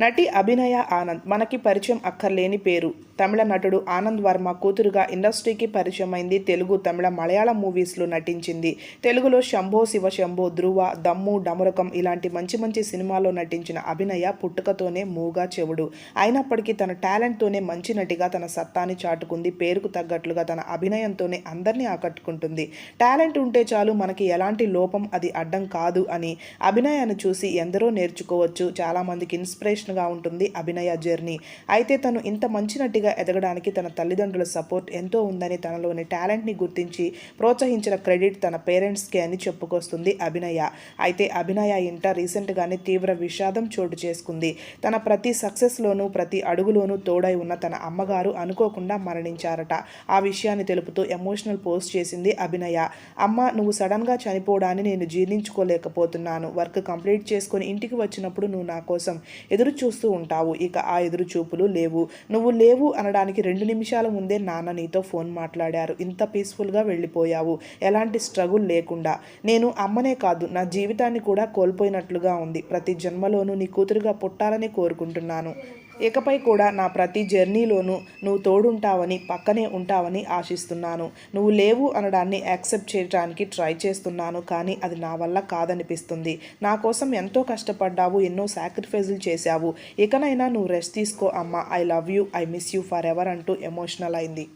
నటి అభినయ ఆనంద్ మనకి పరిచయం అక్కర్లేని పేరు. తమిళ నటుడు ఆనంద్ వర్మ కూతురుగా ఇండస్ట్రీకి పరిచయం అయింది తెలుగు తమిళ మలయాళం మూవీస్లో నటించింది. తెలుగులో శంభో శివ శంభో ధ్రువ దమ్ము డమరకం ఇలాంటి మంచి మంచి సినిమాల్లో నటించిన అభినయ పుట్టుకతోనే మూగా చెవుడు. అయినప్పటికీ తన టాలెంట్తోనే మంచి నటిగా తన సత్తాని చాటుకుంది. పేరుకు తగ్గట్లుగా తన అభినయంతోనే అందరినీ ఆకట్టుకుంటుంది. టాలెంట్ ఉంటే చాలు మనకి ఎలాంటి లోపం అది అడ్డం కాదు అని అభినయాన్ని చూసి ఎందరో నేర్చుకోవచ్చు. చాలామందికి ఇన్స్పిరేషన్గా ఉంటుంది అభినయ జర్నీ. అయితే తను ఇంత మంచి నటిగా ఎదగడానికి తన తల్లిదండ్రుల సపోర్ట్ ఎంతో ఉందని తనలోని టాలెంట్ని గుర్తించి ప్రోత్సహించిన క్రెడిట్ తన పేరెంట్స్కే అని చెప్పుకొస్తుంది అభినయ. అయితే అభినయ ఇంట రీసెంట్గానే తీవ్ర విషాదం చోటు చేసుకుంది. తన ప్రతి సక్సెస్లోనూ ప్రతి అడుగులోనూ తోడై ఉన్న తన అమ్మగారు అనుకోకుండా మరణించారట. ఆ విషయాన్ని తెలుపుతూ ఎమోషనల్ పోస్ట్ చేసింది అభినయ. అమ్మ నువ్వు సడన్గా చనిపోవడాన్ని నేను జీర్ణించుకోలేకపోతున్నాను. వర్క్ కంప్లీట్ చేసుకొని ఇంటికి వచ్చినప్పుడు నువ్వు నా కోసం ఎదురు చూస్తూ ఉంటావు. ఇక ఆ ఎదురు చూపులు లేవు. నువ్వు లేవు అనడానికి రెండు నిమిషాల ముందే నాన్న నీతో ఫోన్ మాట్లాడారు. ఇంత పీస్ఫుల్గా వెళ్ళిపోయావు. ఎలాంటి స్ట్రగుల్ లేకుండా. నేను అమ్మనే కాదు. నా జీవితాన్ని కూడా కోల్పోయినట్లుగా ఉంది. ప్రతి జన్మలోనూ నీ కూతురుగా పుట్టాలని కోరుకుంటున్నాను. ఇకపై కూడా నా ప్రతి జర్నీలోనూ నువ్వు తోడుంటావని పక్కనే ఉంటావని ఆశిస్తున్నాను. నువ్వు లేవు అనడాన్ని యాక్సెప్ట్ చేయడానికి ట్రై చేస్తున్నాను కానీ అది నా వల్ల కాదనిపిస్తుంది. నా కోసం ఎంతో కష్టపడ్డావు ఎన్నో సాక్రిఫైజులు చేశావు. ఇకనైనా నువ్వు రెస్ట్ తీసుకో అమ్మ. I love you I miss you forever అంటూ ఎమోషనల్ అయింది.